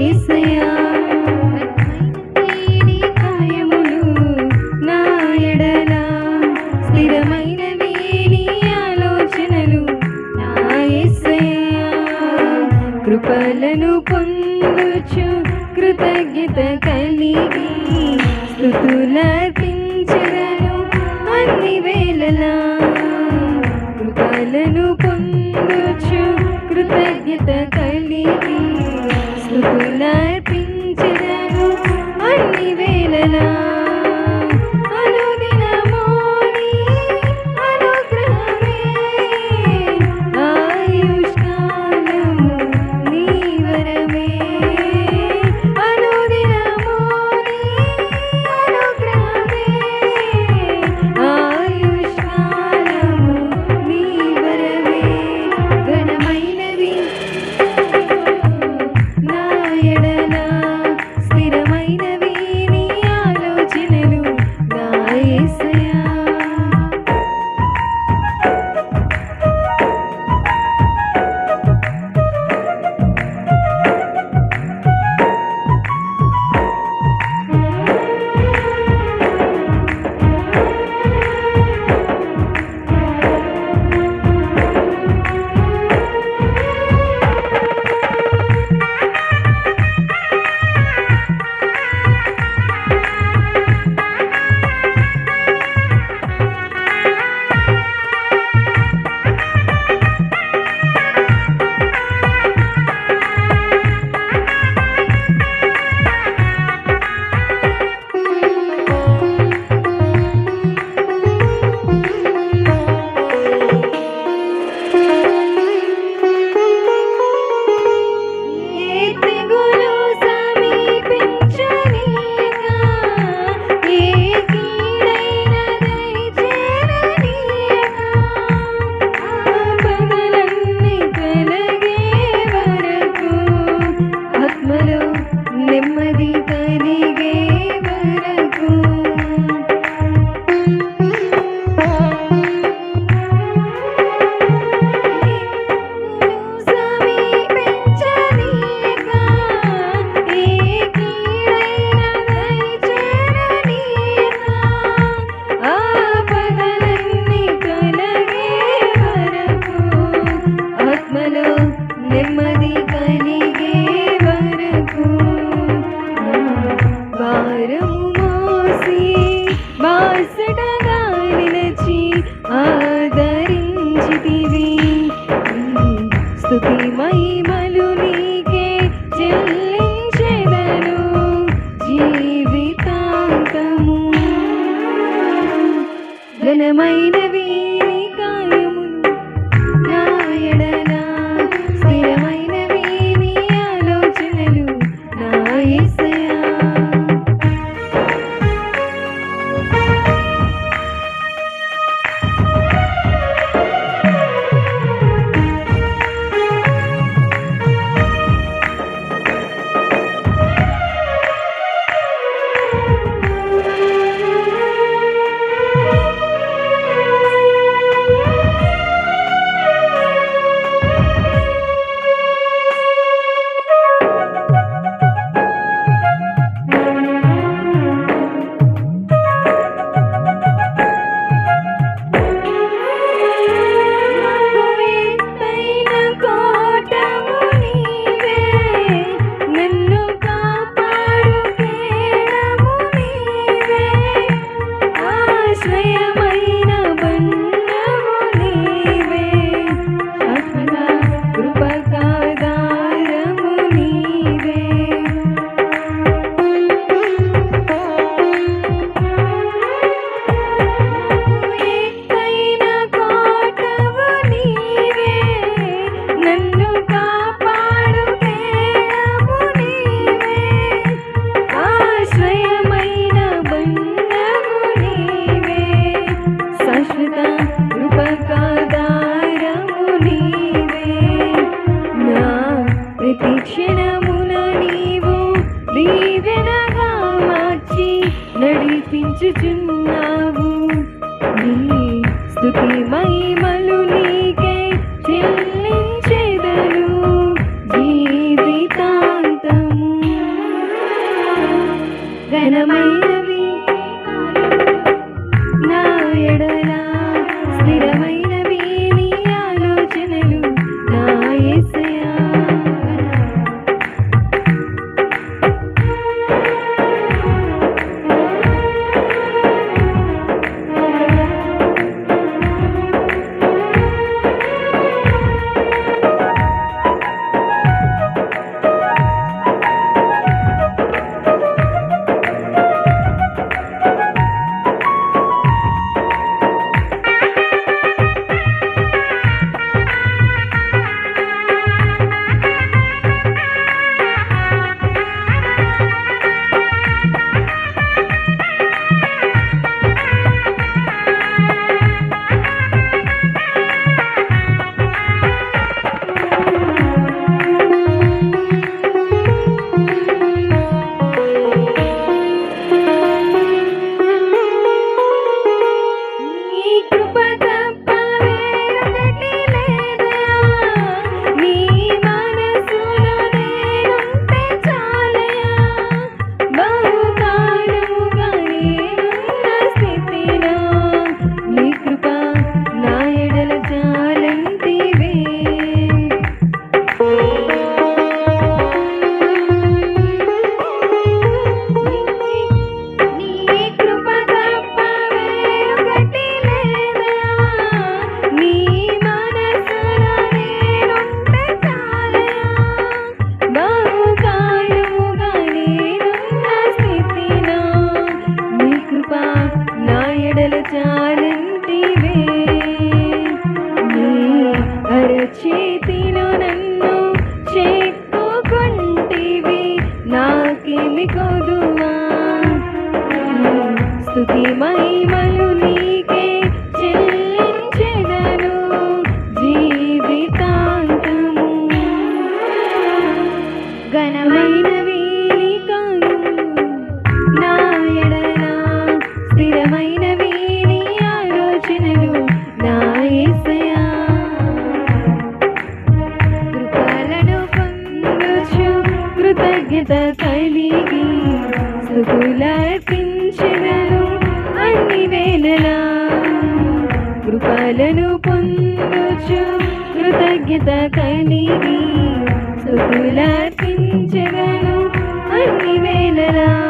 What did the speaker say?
ఏసయా కృపలను పొందుచు కృతజ్ఞత కలిగి స్థుతులర్పించదను అన్ని వేళలా. కృపలను పొందుచు కృతజ్ఞత కలిగి స్థుతులర్పించదను అన్ని వేళలా மனதே ముచ్చటగా నిలచి ఆదరించితివి. స్థుతి మహిమలు నీకే చెల్లించెదను జీవితాంతము. ఘనమైనవి ఉన్నావు. నీ స్థుతి మహిమలు నీకే చెల్లించెదను జీవితాంతము ఘనమైన నా ఎడల చాలంటివే. అరచే ఘనత కలిగి స్థుతులర్పించెదను అన్ని వేళలా. కృపలను పొందుచు కృతజ్ఞత కలిగి స్థుతులర్పించెదను అన్ని వేళలా.